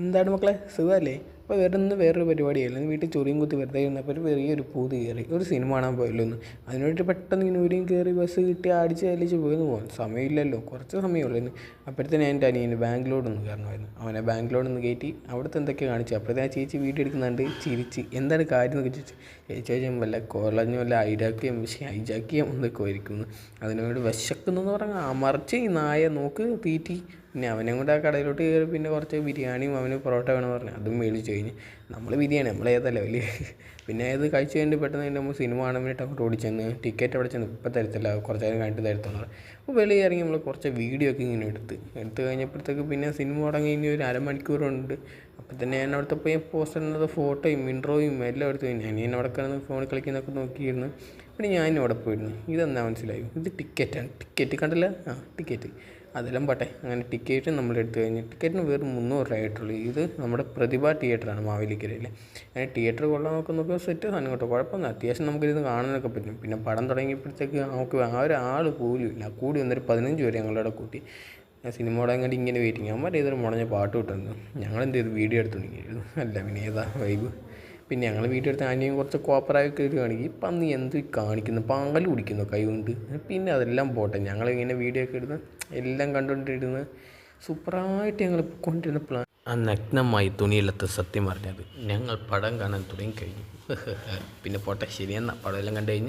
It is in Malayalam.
എന്താണ് മക്കളെ? സുഖമല്ലേ? അപ്പോൾ വേറെ ഒന്ന് വേറൊരു പരിപാടിയായിരുന്നു. വീട്ടിൽ ചൊറിയും കുത്തി വെറുതെ ഇരുന്നപ്പോൾ ഒരു ചെറിയൊരു പൂതി കയറി. ഒരു സിനിമ കാണാൻ പോയല്ലോ ഒന്ന് അതിന് വേണ്ടി പെട്ടെന്ന് ഇങ്ങനെ ഊരിയും കയറി ബസ് കിട്ടി അടിച്ച് അലിച്ച് പോയെന്ന് പോകാൻ സമയമില്ലല്ലോ. കുറച്ച് സമയമുള്ളൂ അപ്പോഴത്തേന് എന്റെ അനിയന് ബാംഗ്ലൂരിൽ കയറണമായിരുന്നു. അവനെ ബാംഗ്ലൂരിൽ നിന്ന് കയറ്റി അവിടുത്തെ എന്തൊക്കെ കാണിച്ചു അപ്പോഴത്തേ ആ ചേച്ചി വീഡിയോ എടുക്കുന്നുണ്ട്. ചിരിച്ച്. എന്താണ് കാര്യം എന്നൊക്കെ ചോദിച്ചു. ചേച്ചി ചോദിച്ചാൽ വല്ല കോളഞ്ഞോ വല്ല ഐഡാക്കിയും പക്ഷേ ഹൈജാക്കിയും എന്തൊക്കെ ആയിരിക്കുന്നു അതിനോട് വിശക്കുന്നു പറഞ്ഞാൽ അമർച്ച് ഈ നായ നോക്ക് തീറ്റി പിന്നെ അവനും കൂടെ ആ കടയിലോട്ട് കയറി പിന്നെ കുറച്ച് ബിരിയാണിയും അവന് പൊറോട്ട വേണമെന്ന് പറഞ്ഞു. അതും മേടിച്ച് കഴിഞ്ഞ്. നമ്മൾ വിധിയാണ് നമ്മൾ ഏതല്ല വലിയ പിന്നെ അത് കഴിച്ച് കഴിഞ്ഞിട്ട് പെട്ടെന്ന് തന്നെ നമ്മൾ സിനിമ കാണാൻ വേണ്ടിയിട്ട് അങ്ങോട്ട് ഓടിച്ചെന്ന് ടിക്കറ്റ് അവിടെ ചെന്ന് ഇപ്പം തരത്തില്ല കുറച്ച് നേരം കഴിഞ്ഞിട്ട് തരത്തുള്ളൂ. അപ്പോൾ വെളിയിൽ ഇറങ്ങി നമ്മൾ കുറച്ച് വീഡിയോ ഒക്കെ ഇങ്ങനെ എടുത്ത് എടുത്തു കഴിഞ്ഞപ്പോഴത്തേക്ക് പിന്നെ സിനിമ തുടങ്ങി ഇനി ഒരു അരമണിക്കൂറുണ്ട് അപ്പോൾ തന്നെ ഞാൻ അവിടുത്തെ പോയി പോസ്റ്ററിനകത്ത് ഫോട്ടോയും ഇൻട്രോയും എല്ലാം എടുത്ത് ഞാൻ ഞാൻ അവിടെ കിടന്ന് ഫോണിൽ കളിക്കുന്നൊക്കെ നോക്കിയിരുന്നു. പിന്നെ ഞാൻ അവിടെ പോയിരുന്നു. ഇതെന്നാ മനസ്സിലായി? ഇത് ടിക്കറ്റാണ് ടിക്കറ്റ് കണ്ടില്ല? ആ ടിക്കറ്റ് അതെല്ലാം പോട്ടെ. അങ്ങനെ ടിക്കറ്റ് നമ്മൾ എടുത്തു കഴിഞ്ഞ് ടിക്കറ്റിന് വെറും മുന്നൂറ് രൂപ ആയിട്ടുള്ളൂ. ഇത് നമ്മുടെ പ്രതിഭ തിയേറ്ററാണ് മാവേലിക്കരയിൽ അങ്ങനെ തിയേറ്റർ കൊള്ളാൻ നോക്കുന്നൊക്കെ സെറ്റ് സാധനം കേട്ടോ. കുഴപ്പമൊന്നും അത്യാവശ്യം നമുക്കിരുന്ന് കാണാനൊക്കെ പറ്റും. പിന്നെ പടം തുടങ്ങിയപ്പോഴത്തേക്ക് നമുക്ക് ആ ഒരാൾ പോലും ഇല്ല. കൂടി വന്നൊരു പതിനഞ്ച് പേര് ഞങ്ങളുടെ കൂട്ടി. ഞാൻ സിനിമ തുടങ്ങാൻ വേണ്ടി ഇങ്ങനെ വെയിറ്റിങ് അവന്മാർ ഏതൊരു മുടഞ്ഞ പാട്ട് കിട്ടുന്നു ഞങ്ങൾ എന്ത് ചെയ്തു വീഡിയോ എടുത്തുകൊണ്ടിരിക്കുന്നു അല്ല പിന്നെ ഏതാ വൈബ് പിന്നെ ഞങ്ങൾ വീട്ടിൽ എടുത്ത് ആനിയും കുറച്ച് കോപ്പറായൊക്കെ ഇടുകയാണെങ്കിൽ ഇപ്പം അന്ന് എന്ത് കാണിക്കുന്നു? പാൽ കുടിക്കുന്നു കൈ കൊണ്ട് പിന്നെ അതെല്ലാം പോട്ടെ. ഞങ്ങളിങ്ങനെ വീഡിയോ ഒക്കെ ഇടുന്ന എല്ലാം കണ്ടുകൊണ്ടിരുന്ന് സൂപ്പറായിട്ട് ഞങ്ങൾ കൊണ്ടിരുന്ന പ്ലാൻ ആ നഗ്നമായി തുണിയിലത്ത് സത്യം പറഞ്ഞത് ഞങ്ങൾ പടം കാണാൻ തുടങ്ങി കഴിഞ്ഞു പിന്നെ പോട്ടെ ശരിയെന്നാ പടമെല്ലാം കണ്ടു കഴിഞ്ഞ്.